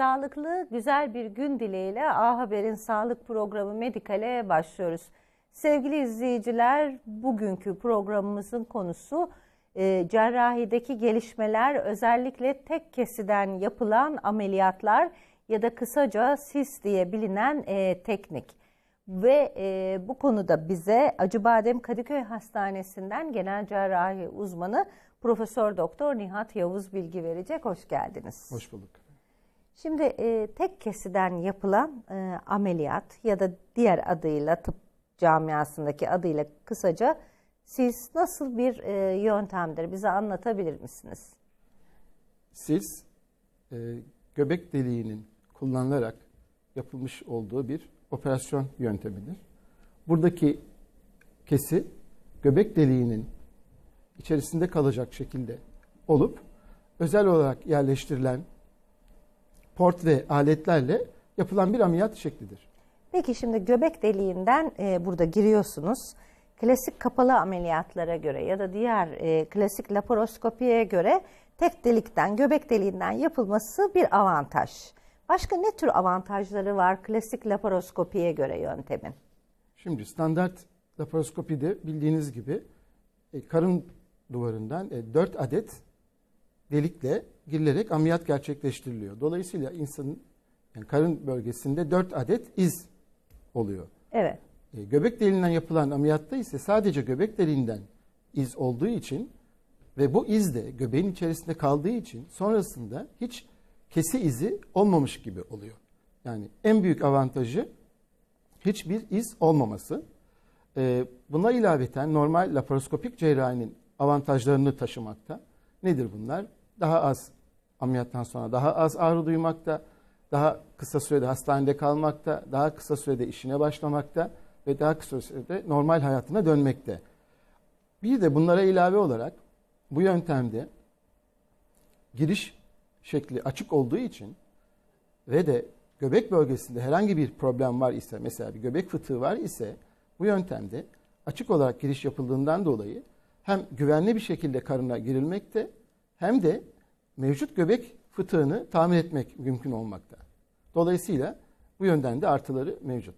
Sağlıklı, güzel bir gün dileğiyle A Haber'in sağlık programı Medikal'e başlıyoruz. Sevgili izleyiciler, bugünkü programımızın konusu e, cerrahideki gelişmeler, özellikle tek kesiden yapılan ameliyatlar ya da kısaca SIS diye bilinen e, teknik. Ve e, bu konuda bize Acıbadem Kadıköy Hastanesi'nden genel cerrahi uzmanı Profesör Doktor Nihat Yavuz bilgi verecek. Hoş geldiniz. Hoş bulduk. Şimdi e, tek kesiden yapılan e, ameliyat ya da diğer adıyla tıp camiasındaki adıyla kısaca siz nasıl bir e, yöntemdir? Bize anlatabilir misiniz? Siz e, göbek deliğinin kullanılarak yapılmış olduğu bir operasyon yöntemidir. Buradaki kesi göbek deliğinin içerisinde kalacak şekilde olup özel olarak yerleştirilen port ve aletlerle yapılan bir ameliyat şeklidir. Peki şimdi göbek deliğinden e, burada giriyorsunuz. Klasik kapalı ameliyatlara göre ya da diğer e, klasik laparoskopiye göre tek delikten, göbek deliğinden yapılması bir avantaj. Başka ne tür avantajları var klasik laparoskopiye göre yöntemin? Şimdi standart laparoskopide bildiğiniz gibi e, karın duvarından e, 4 adet delikle girilerek ameliyat gerçekleştiriliyor. Dolayısıyla insanın yani karın bölgesinde 4 adet iz oluyor. Evet. E, göbek deliğinden yapılan ameliyatta ise sadece göbek deliğinden iz olduğu için ve bu iz de göbeğin içerisinde kaldığı için sonrasında hiç kesi izi olmamış gibi oluyor. Yani en büyük avantajı hiçbir iz olmaması. E, buna ilaveten normal laparoskopik cerrahinin avantajlarını taşımakta. Nedir bunlar? Daha az ameliyattan sonra daha az ağrı duymakta, daha kısa sürede hastanede kalmakta, daha kısa sürede işine başlamakta ve daha kısa sürede normal hayatına dönmekte. Bir de bunlara ilave olarak bu yöntemde giriş şekli açık olduğu için ve de göbek bölgesinde herhangi bir problem var ise mesela bir göbek fıtığı var ise bu yöntemde açık olarak giriş yapıldığından dolayı hem güvenli bir şekilde karına girilmekte hem de mevcut göbek fıtığını tamir etmek mümkün olmakta. Dolayısıyla bu yönden de artıları mevcut.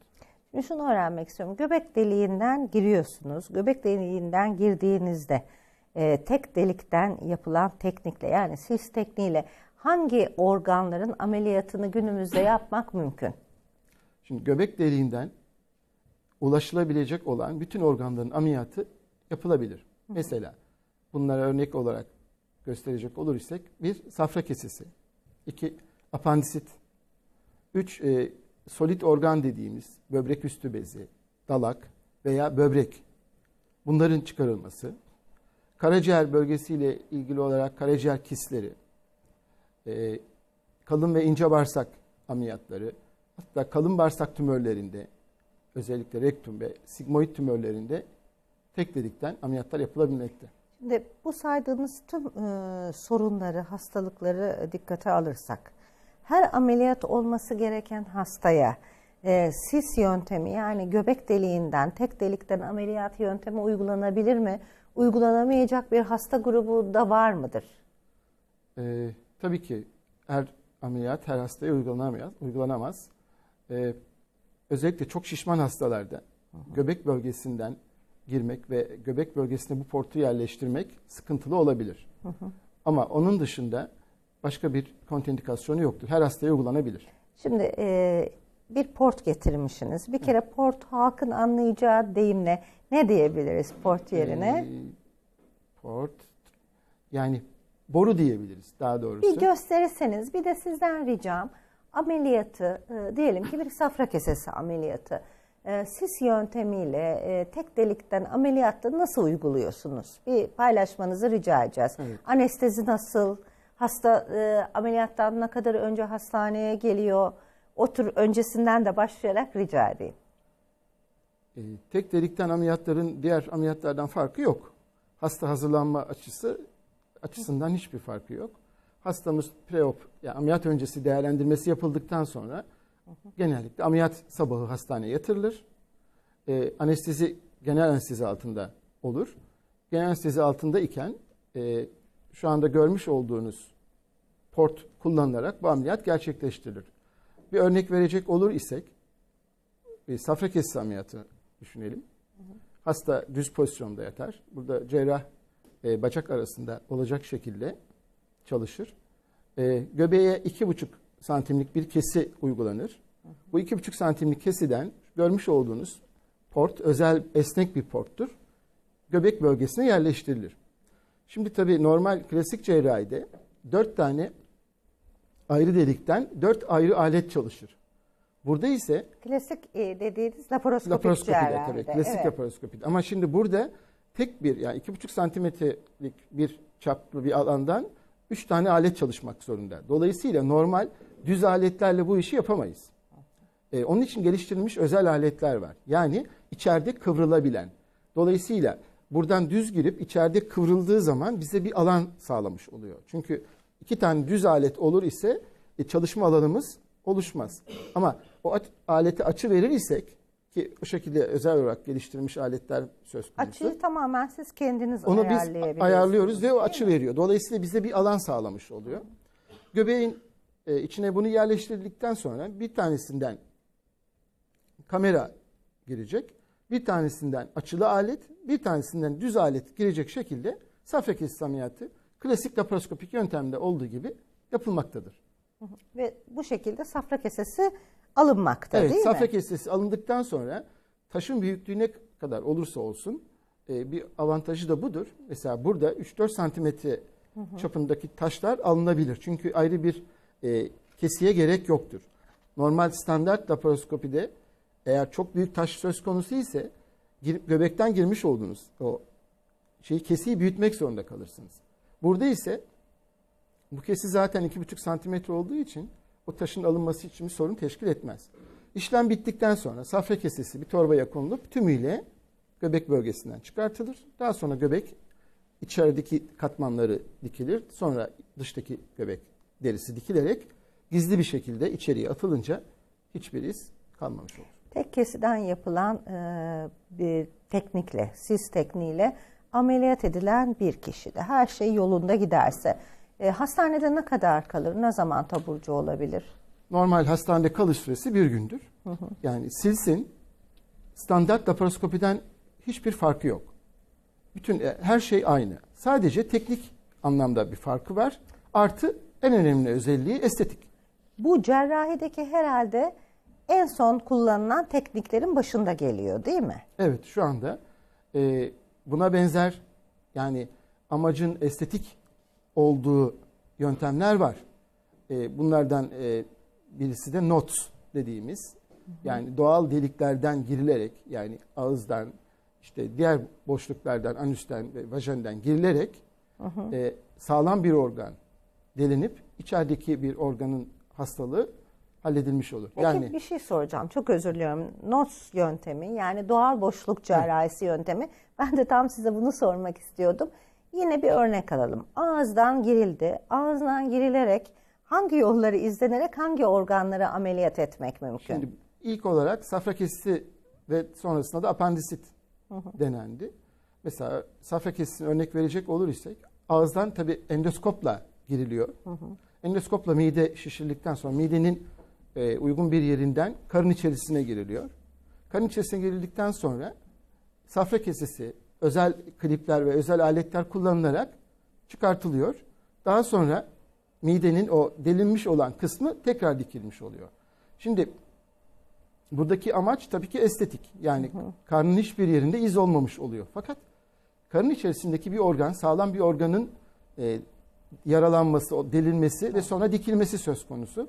Şimdi şunu öğrenmek istiyorum. Göbek deliğinden giriyorsunuz. Göbek deliğinden girdiğinizde e, tek delikten yapılan teknikle yani sis tekniğiyle hangi organların ameliyatını günümüzde yapmak mümkün? Şimdi göbek deliğinden ulaşılabilecek olan bütün organların ameliyatı yapılabilir. Mesela bunlara örnek olarak gösterecek olur isek bir safra kesesi, iki apandisit, üç e, solit organ dediğimiz böbrek üstü bezi, dalak veya böbrek bunların çıkarılması, karaciğer bölgesiyle ilgili olarak karaciğer kisleri, e, kalın ve ince bağırsak ameliyatları, hatta kalın bağırsak tümörlerinde özellikle rektum ve sigmoid tümörlerinde tek delikten ameliyatlar yapılabilmekte. Şimdi bu saydığınız tüm e, sorunları, hastalıkları dikkate alırsak, her ameliyat olması gereken hastaya e, sis yöntemi yani göbek deliğinden, tek delikten ameliyat yöntemi uygulanabilir mi? Uygulanamayacak bir hasta grubu da var mıdır? E, tabii ki her ameliyat her hastaya uygulanamaz. uygulanamaz. E, özellikle çok şişman hastalarda hı hı. göbek bölgesinden girmek ve göbek bölgesine bu portu yerleştirmek sıkıntılı olabilir. Hı hı. Ama onun dışında başka bir kontraindikasyonu yoktur. Her hastaya uygulanabilir. Şimdi e, bir port getirmişsiniz. Bir kere port halkın anlayacağı deyimle ne diyebiliriz port yerine? E, port yani boru diyebiliriz daha doğrusu. Bir gösterirseniz bir de sizden ricam ameliyatı e, diyelim ki bir safra kesesi ameliyatı e, sis yöntemiyle e, tek delikten ameliyatta nasıl uyguluyorsunuz? Bir paylaşmanızı rica edeceğiz. Evet. Anestezi nasıl? Hasta e, ameliyattan ne kadar önce hastaneye geliyor? O tür öncesinden de başlayarak rica edeyim. E, tek delikten ameliyatların diğer ameliyatlardan farkı yok. Hasta hazırlanma açısı açısından hiçbir farkı yok. Hastamız preop yani ameliyat öncesi değerlendirmesi yapıldıktan sonra Genellikle ameliyat sabahı hastaneye yatırılır. E, anestezi genel anestezi altında olur. Genel anestezi altında iken e, şu anda görmüş olduğunuz port kullanılarak bu ameliyat gerçekleştirilir. Bir örnek verecek olur isek bir safra kesesi ameliyatı düşünelim. Hasta düz pozisyonda yatar. Burada cerrah e, bacak arasında olacak şekilde çalışır. E, göbeğe iki buçuk santimlik bir kesi uygulanır. Bu iki buçuk santimlik kesiden görmüş olduğunuz port özel esnek bir porttur. Göbek bölgesine yerleştirilir. Şimdi tabii normal klasik cerrahide dört tane ayrı delikten dört ayrı alet çalışır. Burada ise Klasik e, dediğiniz laparoskopik laparoskopide cerrahide. tabii klasik evet. laparoskopide. Ama şimdi burada tek bir yani iki buçuk santimetrelik bir çaplı bir alandan üç tane alet çalışmak zorunda. Dolayısıyla normal düz aletlerle bu işi yapamayız. Ee, onun için geliştirilmiş özel aletler var. Yani içeride kıvrılabilen. Dolayısıyla buradan düz girip içeride kıvrıldığı zaman bize bir alan sağlamış oluyor. Çünkü iki tane düz alet olur ise e, çalışma alanımız oluşmaz. Ama o aleti açı verir isek ki o şekilde özel olarak geliştirilmiş aletler söz konusu. Açıyı tamamen siz kendiniz Onu biz ayarlıyoruz ve o açı veriyor. Dolayısıyla bize bir alan sağlamış oluyor. Göbeğin e, içine bunu yerleştirdikten sonra bir tanesinden kamera girecek. Bir tanesinden açılı alet, bir tanesinden düz alet girecek şekilde safra kesesi ameliyatı klasik laparoskopik yöntemde olduğu gibi yapılmaktadır. Ve bu şekilde safra kesesi alınmakta Evet, değil safra mi? kesesi alındıktan sonra taşın büyüklüğü ne kadar olursa olsun e, bir avantajı da budur. Mesela burada 3-4 santimetre çapındaki taşlar alınabilir. Çünkü ayrı bir e, kesiye gerek yoktur. Normal standart laparoskopide eğer çok büyük taş söz konusu ise girip göbekten girmiş olduğunuz o şeyi kesiyi büyütmek zorunda kalırsınız. Burada ise bu kesi zaten 2,5 santimetre olduğu için o taşın alınması için bir sorun teşkil etmez. İşlem bittikten sonra safra kesesi bir torbaya konulup tümüyle göbek bölgesinden çıkartılır. Daha sonra göbek içerideki katmanları dikilir. Sonra dıştaki göbek derisi dikilerek gizli bir şekilde içeriye atılınca hiçbir iz kalmamış olur. Tek kesiden yapılan e, bir teknikle, sis tekniğiyle ameliyat edilen bir kişide her şey yolunda giderse e, hastanede ne kadar kalır, ne zaman taburcu olabilir? Normal hastanede kalış süresi bir gündür. Yani silsin standart laparoskopiden hiçbir farkı yok. Bütün e, her şey aynı. Sadece teknik anlamda bir farkı var. Artı en önemli özelliği estetik. Bu cerrahideki herhalde en son kullanılan tekniklerin başında geliyor değil mi? Evet şu anda e, buna benzer yani amacın estetik olduğu yöntemler var. E, bunlardan e, birisi de NOTS dediğimiz yani doğal deliklerden girilerek yani ağızdan işte diğer boşluklardan anüsten ve vajenden girilerek e, sağlam bir organ delinip içerideki bir organın hastalığı halledilmiş olur. Peki yani bir şey soracağım. Çok özür diliyorum. NOTS yöntemi yani doğal boşluk cerrahisi yöntemi. Ben de tam size bunu sormak istiyordum. Yine bir örnek alalım. Ağızdan girildi. Ağızdan girilerek hangi yolları izlenerek hangi organları ameliyat etmek mümkün? Şimdi ilk olarak safra kesisi ve sonrasında da apandisit denendi. Mesela safra kesisine örnek verecek olur isek ağızdan tabi endoskopla giriliyor. Endoskopla mide şişirildikten sonra midenin e, uygun bir yerinden karın içerisine giriliyor. Karın içerisine girildikten sonra safra kesesi özel klipler ve özel aletler kullanılarak çıkartılıyor. Daha sonra midenin o delinmiş olan kısmı tekrar dikilmiş oluyor. Şimdi buradaki amaç tabii ki estetik. Yani karnın hiçbir yerinde iz olmamış oluyor. Fakat karın içerisindeki bir organ, sağlam bir organın e, yaralanması, delinmesi ve sonra dikilmesi söz konusu.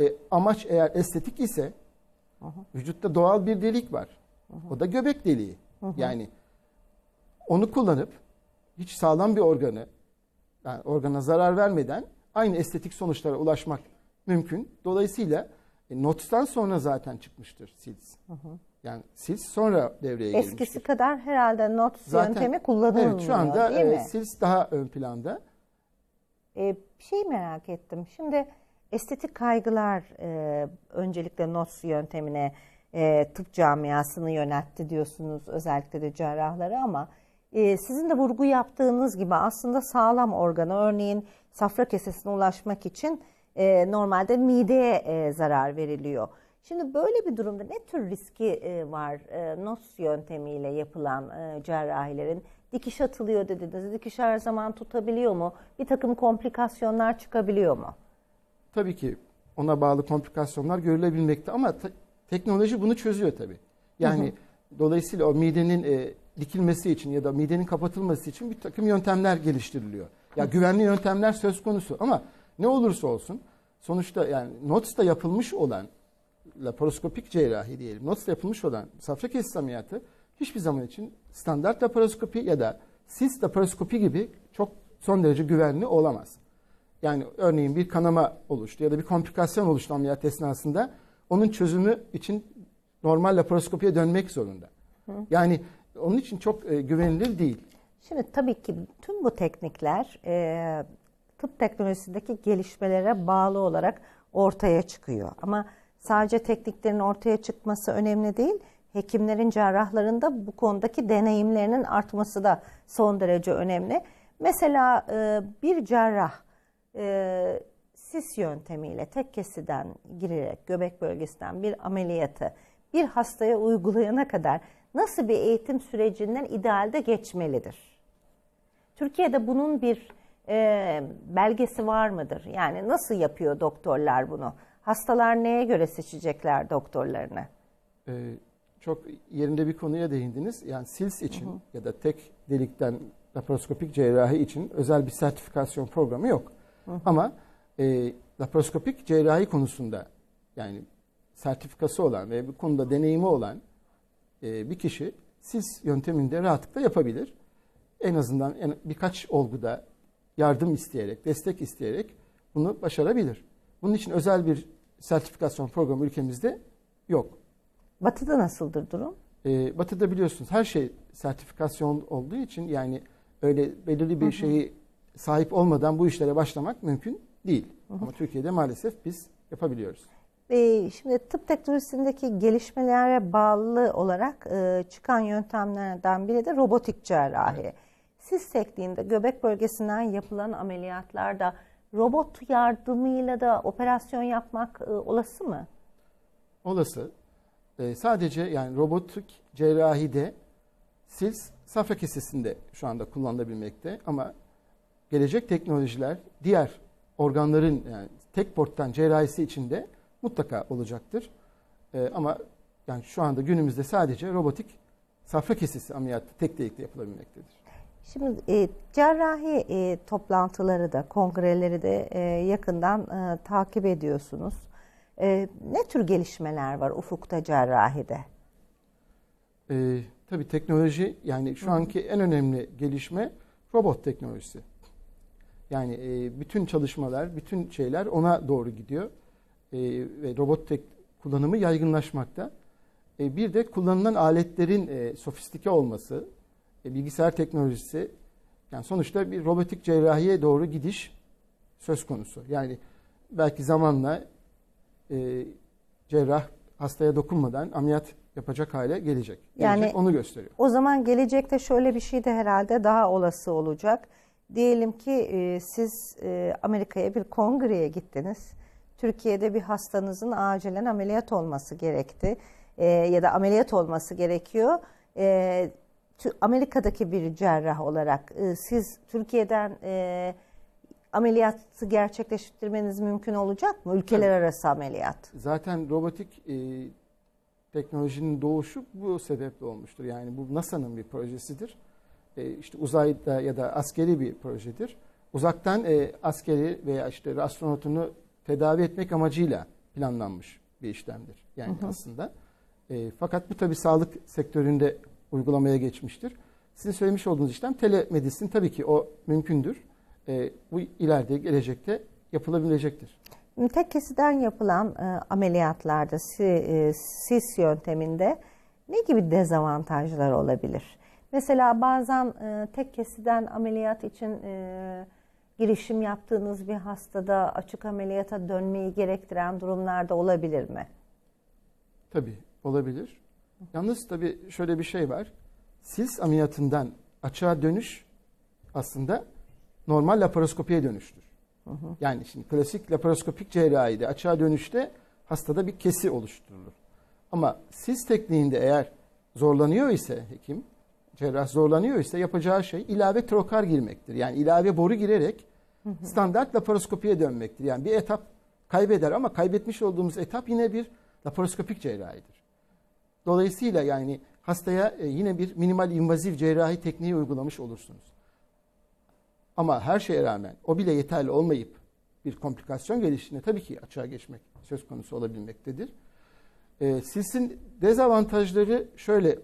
E, amaç eğer estetik ise vücutta doğal bir delik var. O da göbek deliği. Yani onu kullanıp hiç sağlam bir organı, yani organa zarar vermeden aynı estetik sonuçlara ulaşmak mümkün. Dolayısıyla e, NOTS'tan sonra zaten çıkmıştır SILS. Yani SILS sonra devreye Eskisi girmiştir. kadar herhalde NOTS yöntemi kullanılmıyor Evet şu anda değil e, mi? SILS daha ön planda. Ee, bir şey merak ettim. Şimdi estetik kaygılar e, öncelikle NOTS yöntemine e, tıp camiasını yöneltti diyorsunuz özellikle de cerrahları ama e, sizin de vurgu yaptığınız gibi aslında sağlam organa örneğin safra kesesine ulaşmak için e, normalde mideye e, zarar veriliyor. Şimdi böyle bir durumda ne tür riski e, var e, NOS yöntemiyle yapılan e, cerrahilerin? Dikiş atılıyor dediniz. Dikiş her zaman tutabiliyor mu? Bir takım komplikasyonlar çıkabiliyor mu? Tabii ki ona bağlı komplikasyonlar görülebilmekte ama te- teknoloji bunu çözüyor tabii. Yani dolayısıyla o midenin e, dikilmesi için ya da midenin kapatılması için bir takım yöntemler geliştiriliyor. Ya güvenli yöntemler söz konusu ama ne olursa olsun sonuçta yani NOTS'ta yapılmış olan laparoskopik cerrahi diyelim. NOTS'ta yapılmış olan safra kesesi ameliyatı hiçbir zaman için standart laparoskopi ya da sis laparoskopi gibi çok son derece güvenli olamaz. Yani örneğin bir kanama oluştu ya da bir komplikasyon oluştu ameliyat esnasında onun çözümü için normal laparoskopiye dönmek zorunda. Yani onun için çok e, güvenilir değil. Şimdi tabii ki tüm bu teknikler e, tıp teknolojisindeki gelişmelere bağlı olarak ortaya çıkıyor. Ama sadece tekniklerin ortaya çıkması önemli değil. Hekimlerin, cerrahların da bu konudaki deneyimlerinin artması da son derece önemli. Mesela e, bir cerrah e, sis yöntemiyle tek kesiden girerek göbek bölgesinden bir ameliyatı bir hastaya uygulayana kadar nasıl bir eğitim sürecinden idealde geçmelidir? Türkiye'de bunun bir e, belgesi var mıdır? Yani nasıl yapıyor doktorlar bunu? Hastalar neye göre seçecekler doktorlarını? Ee, çok yerinde bir konuya değindiniz. Yani SILS için ya da tek delikten laparoskopik cerrahi için özel bir sertifikasyon programı yok. Ama e, laparoskopik cerrahi konusunda yani sertifikası olan ve bu konuda deneyimi olan e, bir kişi SILS yönteminde rahatlıkla yapabilir. En azından en, birkaç olguda yardım isteyerek, destek isteyerek bunu başarabilir. Bunun için özel bir sertifikasyon programı ülkemizde yok. Batı'da nasıldır durum? Ee, batı'da biliyorsunuz her şey sertifikasyon olduğu için yani öyle belirli bir şeyi sahip olmadan bu işlere başlamak mümkün değil. Ama Türkiye'de maalesef biz yapabiliyoruz. Ee, şimdi tıp teknolojisindeki gelişmelere bağlı olarak e, çıkan yöntemlerden biri de robotik cerrahi. Siz tekniğinde göbek bölgesinden yapılan ameliyatlarda robot yardımıyla da operasyon yapmak e, olası mı? Olası e, sadece yani robotik cerrahide SILS safra kesesinde şu anda kullanılabilmekte ama gelecek teknolojiler diğer organların yani tek porttan cerrahisi içinde mutlaka olacaktır. E, ama yani şu anda günümüzde sadece robotik safra kesesi ameliyatı tek delikte yapılabilmektedir. Şimdi e, cerrahi e, toplantıları da, kongreleri de e, yakından e, takip ediyorsunuz. E, ne tür gelişmeler var ufukta cerrahide? Ee, tabii teknoloji yani şu anki en önemli gelişme robot teknolojisi. Yani e, bütün çalışmalar, bütün şeyler ona doğru gidiyor. E, ve robot tek kullanımı yaygınlaşmakta. E, bir de kullanılan aletlerin e, sofistike olması, e, bilgisayar teknolojisi, yani sonuçta bir robotik cerrahiye doğru gidiş söz konusu. Yani belki zamanla e, cerrah hastaya dokunmadan ameliyat yapacak hale gelecek. Yani- Gelecek onu gösteriyor. O zaman gelecekte şöyle bir şey de herhalde daha olası olacak. Diyelim ki e, siz e, Amerika'ya bir kongreye gittiniz. Türkiye'de bir hastanızın acilen ameliyat olması gerekti. E, ya da ameliyat olması gerekiyor. E, Amerika'daki bir cerrah olarak e, siz Türkiye'den e, ameliyatı gerçekleştirmeniz mümkün olacak mı? Ülkeler arası ameliyat. Zaten robotik e, teknolojinin doğuşu bu sebeple olmuştur. Yani bu NASA'nın bir projesidir. E, işte uzayda ya da askeri bir projedir. Uzaktan e, askeri veya işte astronotunu tedavi etmek amacıyla planlanmış bir işlemdir. Yani aslında. E, fakat bu tabii sağlık sektöründe uygulamaya geçmiştir. Sizin söylemiş olduğunuz işlem telemedisin tabii ki o mümkündür. E, bu ileride gelecekte yapılabilecektir. Tek kesiden yapılan e, ameliyatlarda si- e, sis yönteminde ne gibi dezavantajlar olabilir? Mesela bazen e, tek kesiden ameliyat için e, girişim yaptığınız bir hastada açık ameliyata dönmeyi gerektiren durumlarda olabilir mi? Tabii olabilir. Yalnız tabii şöyle bir şey var. Sils ameliyatından açığa dönüş aslında normal laparoskopiye dönüştür. Yani şimdi klasik laparoskopik cerrahide açığa dönüşte hastada bir kesi oluşturulur. Ama siz tekniğinde eğer zorlanıyor ise hekim, cerrah zorlanıyor ise yapacağı şey ilave trokar girmektir. Yani ilave boru girerek standart laparoskopiye dönmektir. Yani bir etap kaybeder ama kaybetmiş olduğumuz etap yine bir laparoskopik cerrahidir. Dolayısıyla yani hastaya e, yine bir minimal invaziv cerrahi tekniği uygulamış olursunuz. Ama her şeye rağmen o bile yeterli olmayıp bir komplikasyon geliştiğinde tabii ki açığa geçmek söz konusu olabilmektedir. E, silsin dezavantajları şöyle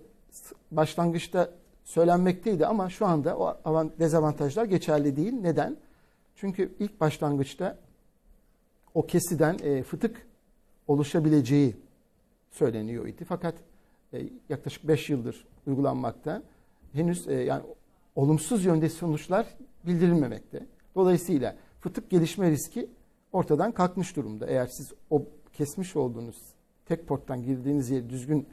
başlangıçta söylenmekteydi ama şu anda o avan- dezavantajlar geçerli değil. Neden? Çünkü ilk başlangıçta o kesiden e, fıtık oluşabileceği söyleniyor idi. Fakat e, yaklaşık 5 yıldır uygulanmakta. Henüz e, yani olumsuz yönde sonuçlar bildirilmemekte. Dolayısıyla fıtık gelişme riski ortadan kalkmış durumda. Eğer siz o kesmiş olduğunuz tek porttan girdiğiniz yeri düzgün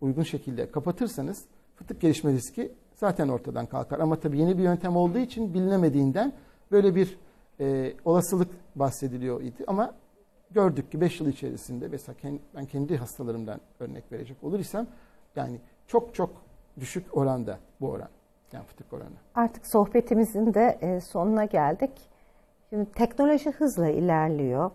uygun şekilde kapatırsanız fıtık gelişme riski zaten ortadan kalkar. Ama tabii yeni bir yöntem olduğu için bilinemediğinden böyle bir e, olasılık bahsediliyor idi. Ama gördük ki 5 yıl içerisinde mesela ken- ben kendi hastalarımdan örnek verecek olur isem yani çok çok düşük oranda bu oran. Yani fıtık oranı. Artık sohbetimizin de e, sonuna geldik. Şimdi teknoloji hızla ilerliyor.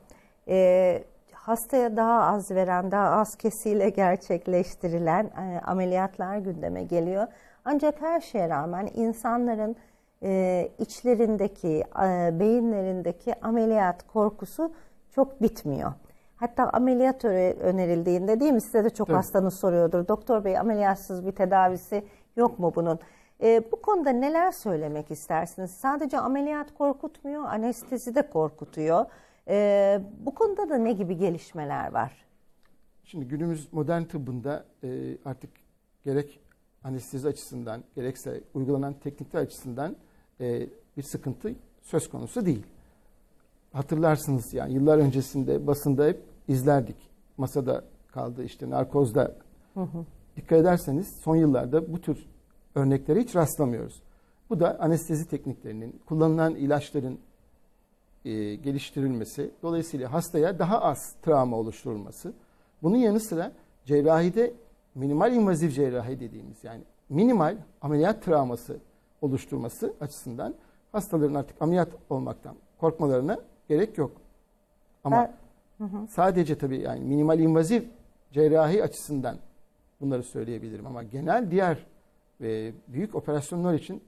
E, hastaya daha az veren, daha az kesiyle gerçekleştirilen e, ameliyatlar gündeme geliyor. Ancak her şeye rağmen insanların e, içlerindeki, e, beyinlerindeki ameliyat korkusu çok bitmiyor. Hatta ameliyat önerildiğinde değil mi size de çok Tabii. hastanız soruyordur. Doktor bey ameliyatsız bir tedavisi yok mu bunun? Ee, bu konuda neler söylemek istersiniz? Sadece ameliyat korkutmuyor, anestezi de korkutuyor. Ee, bu konuda da ne gibi gelişmeler var? Şimdi günümüz modern tıbbında e, artık gerek anestezi açısından gerekse uygulanan teknikler açısından e, bir sıkıntı söz konusu değil. Hatırlarsınız yani yıllar öncesinde basında hep izlerdik. Masada kaldı işte narkozda. Dikkat ederseniz son yıllarda bu tür örneklere hiç rastlamıyoruz. Bu da anestezi tekniklerinin, kullanılan ilaçların e, geliştirilmesi, dolayısıyla hastaya daha az travma oluşturulması. Bunun yanı sıra cerrahide minimal invaziv cerrahi dediğimiz yani minimal ameliyat travması oluşturması açısından hastaların artık ameliyat olmaktan korkmalarına gerek yok. Ama sadece tabii yani minimal invaziv cerrahi açısından bunları söyleyebilirim ama genel diğer ve büyük operasyonlar için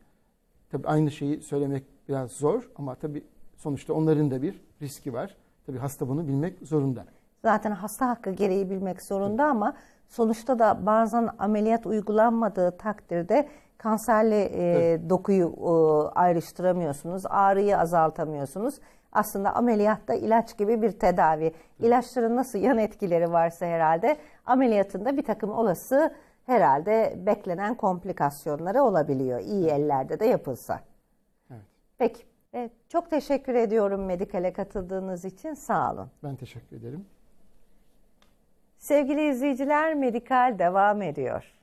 tabii aynı şeyi söylemek biraz zor ama tabii sonuçta onların da bir riski var. Tabii hasta bunu bilmek zorunda. Zaten hasta hakkı gereği bilmek zorunda ama sonuçta da bazen ameliyat uygulanmadığı takdirde kanserli e, dokuyu e, ayrıştıramıyorsunuz, ağrıyı azaltamıyorsunuz. Aslında ameliyatta ilaç gibi bir tedavi. İlaçların nasıl yan etkileri varsa herhalde ameliyatında bir takım olası herhalde beklenen komplikasyonları olabiliyor. İyi ellerde de yapılsa. Evet. Peki. Evet, çok teşekkür ediyorum Medikal'e katıldığınız için. Sağ olun. Ben teşekkür ederim. Sevgili izleyiciler, Medikal devam ediyor.